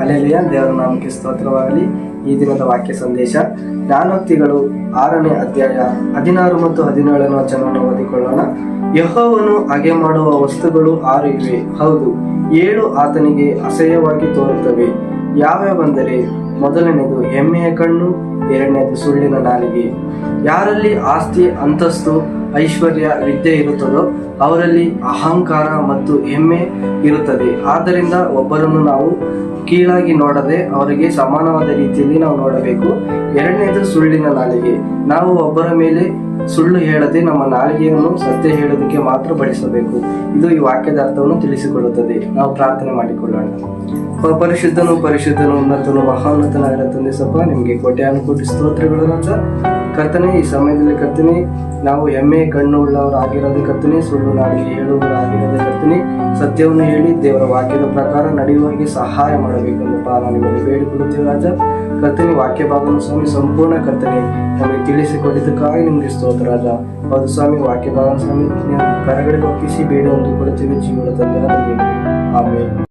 Hallelujah ದೇವರ ನಾಮಕ್ಕೆ ಸ್ತೋತ್ರವಾಗಲಿ. ಈ ದಿನದ ವಾಕ್ಯ ಸಂದೇಶ ಜ್ಞಾನೋಕ್ತಿಗಳು ಆರನೇ ಅಧ್ಯಾಯ ಹದಿನಾರು ಮತ್ತು ಹದಿನೇಳನೇ ವಚನವನ್ನು ಓದಿಕೊಳ್ಳೋಣ. ಯಹೋವನು ಹಾಗೆ ಮಾಡುವ ವಸ್ತುಗಳು ಆರು ಇವೆ. ಹೌದು, ಏಳು ಆತನಿಗೆ ಅಸಹ್ಯವಾಗಿ ತೋರುತ್ತವೆ. ಯಾವ್ಯಾವೆಂದರೆ, ಮೊದಲನೆಯದು ಹೆಮ್ಮೆಯ ಕಣ್ಣು ಎರಡನೇದು ಸುಳ್ಳಿನ ನಾಲಿಗೆ. ಯಾರಲ್ಲಿ ಆಸ್ತಿ, ಅಂತಸ್ತು, ಐಶ್ವರ್ಯ, ವಿದ್ಯೆ ಇರುತ್ತದೋ ಅವರಲ್ಲಿ ಅಹಂಕಾರ ಮತ್ತು ಹೆಮ್ಮೆ ಇರುತ್ತದೆ. ಆದ್ದರಿಂದ ಒಬ್ಬರನ್ನು ನಾವು ಕೀಳಾಗಿ ನೋಡದೆ ಅವರಿಗೆ ಸಮಾನವಾದ ರೀತಿಯಲ್ಲಿ ನಾವು ನೋಡಬೇಕು. ಎರಡನೇದು ಸುಳ್ಳಿನ ನಾಲಿಗೆ. ನಾವು ಒಬ್ಬರ ಮೇಲೆ ಸುಳ್ಳು ಹೇಳದೆ ನಮ್ಮ ನಾಲಿಗೆಯನ್ನು ಸತ್ಯ ಹೇಳೋದಕ್ಕೆ ಮಾತ್ರ ಬಳಸಬೇಕು. ಇದು ಈ ವಾಕ್ಯದ ಅರ್ಥವನ್ನು ತಿಳಿಸಿಕೊಳ್ಳುತ್ತದೆ. ನಾವು ಪ್ರಾರ್ಥನೆ ಮಾಡಿಕೊಳ್ಳೋಣ. ಪರಿಶುದ್ಧನು ಪರಿಶುದ್ಧನು, ಉನ್ನತನು ಮಹಾನ್ನತನಾಗಿರೋ ತಂದೆ ಸಪ ನಿಮಗೆ ಕೋಟ್ಯಾನು ಕೋಟಿ ಸ್ತೋತ್ರಗಳು ರಾಜ. ಕರ್ತನೆ, ಈ ಸಮಯದಲ್ಲಿ ಕರ್ತನೆ, ನಾವು ಹೆಮ್ಮೆ, ಕಣ್ಣು ಉಳ್ಳವರಾಗಿರೋದೇ ಕರ್ತನೆ, ಸುಳ್ಳು ನಾಡಿಗೆ ಹೇಳುವವರಾಗಿರೋದೇ ಕರ್ತನೆ, ಸತ್ಯವನ್ನು ಹೇಳಿ ದೇವರ ವಾಕ್ಯದ ಪ್ರಕಾರ ನಡೆಯುವಾಗಿ ಸಹಾಯ ಮಾಡಬೇಕೆಂದು ಪಾ ನಾನು ನಿಮಗೆ ಬೇಡಿಕೊಳ್ಳುತ್ತೇವೆ ರಾಜ. ಕರ್ತನೆ ವಾಕ್ಯ ಭಾಗವನ್ನು ಸ್ವಾಮಿ, ಸಂಪೂರ್ಣ ಕರ್ತನೆ, ನಮಗೆ ತಿಳಿಸಿಕೊಟ್ಟಿದ್ದಕ್ಕಾಗಿ ನಿಮಗೆ ಸ್ತೋತ್ರ. ರಾಜ ಹೌದು ಸ್ವಾಮಿ ವಾಕ್ಯ ಭಾಗವನ್ನು ಸ್ವಾಮಿ ನಿಮ್ಮ ಕರಗಳಿಗೆ ಒಪ್ಪಿಸಿ ಬೇಡಿ ಒಂದು ಕೊಡುತ್ತೇವೆ ಜೀವನ ತಂದೆ ಆಮೇಲೆ